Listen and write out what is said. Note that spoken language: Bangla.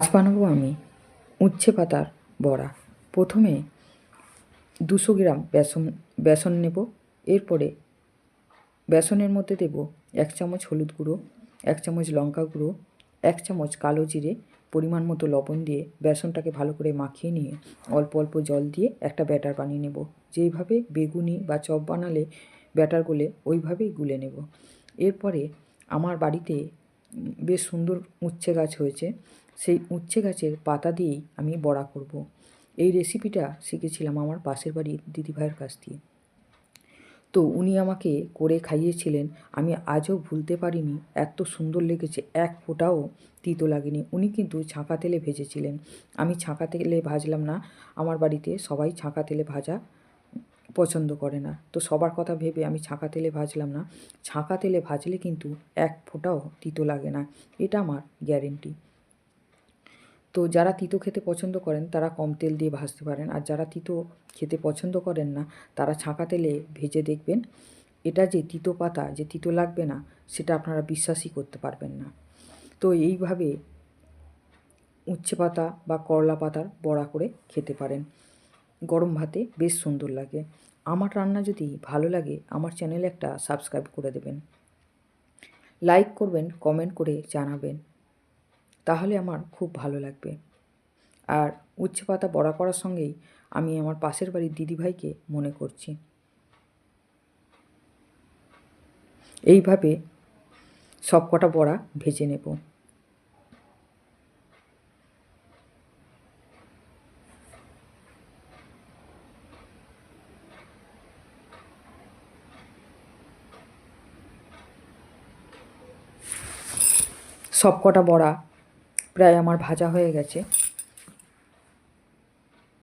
আজ বানাবো আমি উচ্ছে পাতার বড়া। প্রথমে দুশো গ্রাম বেসন বেসন নেব। এরপরে বেসনের মধ্যে দেব এক চামচ হলুদ গুঁড়ো, এক চামচ লঙ্কা গুঁড়ো, এক চামচ কালো জিরে, পরিমাণ মতো লবণ দিয়ে বেসনটাকে ভালো করে মাখিয়ে নিয়ে অল্প অল্প জল দিয়ে একটা ব্যাটার বানিয়ে নেব। যেইভাবে বেগুনি বা চপ বানালে ব্যাটার গুলে, ওইভাবেই গুলে নেব। এরপরে আমার বাড়িতে বেশ সুন্দর উচ্ছে গাছ হয়েছে। সেই উচ্ছে গাছের পাতা দিয়েই আমি বড়া করব। এই রেসিপিটা শিখেছিলাম আমার পাশের বাড়ির দিদিভাইয়ের কাছ দিয়ে। তো উনি আমাকে করে খাইয়েছিলেন। আমি আজও ভুলতে পারিনি। এত সুন্দর লেগেছে। এক ফোঁটাও তিতো লাগেনি। উনি কিন্তু ছাঁকা তেলে ভেজেছিলেন। আমি ছাঁকা তেলে ভাজলাম না। আমার বাড়িতে সবাই ছাঁকা তেলে ভাজা পছন্দ করে না। তো সবার কথা ভেবে আমি ছাঁকা তেলে ভাজলাম না। ছাঁকা তেলে ভাজলে কিন্তু এক ফোঁটাও তিতো লাগে না। এটা আমার গ্যারেন্টি। তো যারা তিতো খেতে পছন্দ করেন, তারা কম তেল দিয়ে ভাজতে পারেন। আর যারা তিতো খেতে পছন্দ করেন না, তারা ছাঁকা তেলে ভেজে দেখবেন। এটা যে তিতো পাতা, যে তিতো লাগবে না, সেটা আপনারা বিশ্বাসই করতে পারবেন না। তো এইভাবে উচ্ছে পাতা বা করলা পাতার বড়া করে খেতে পারেন। গরম ভাতে বেশ সুন্দর লাগে। আমার রান্না যদি ভালো লাগে, আমার চ্যানেলে একটা সাবস্ক্রাইব করে দেবেন। লাইক করবেন, কমেন্ট করে জানাবেন। তাহলে আমার খুব ভালো লাগবে। আর উচ্ছে পাতা বড়া করার সঙ্গেই আমি আমার পাশের বাড়ির দিদিভাইকে মনে করছি। এইভাবে সব কটা বড়া ভেজে নেব। সব কটা বড়া প্রায় আমার ভাজা হয়ে গেছে।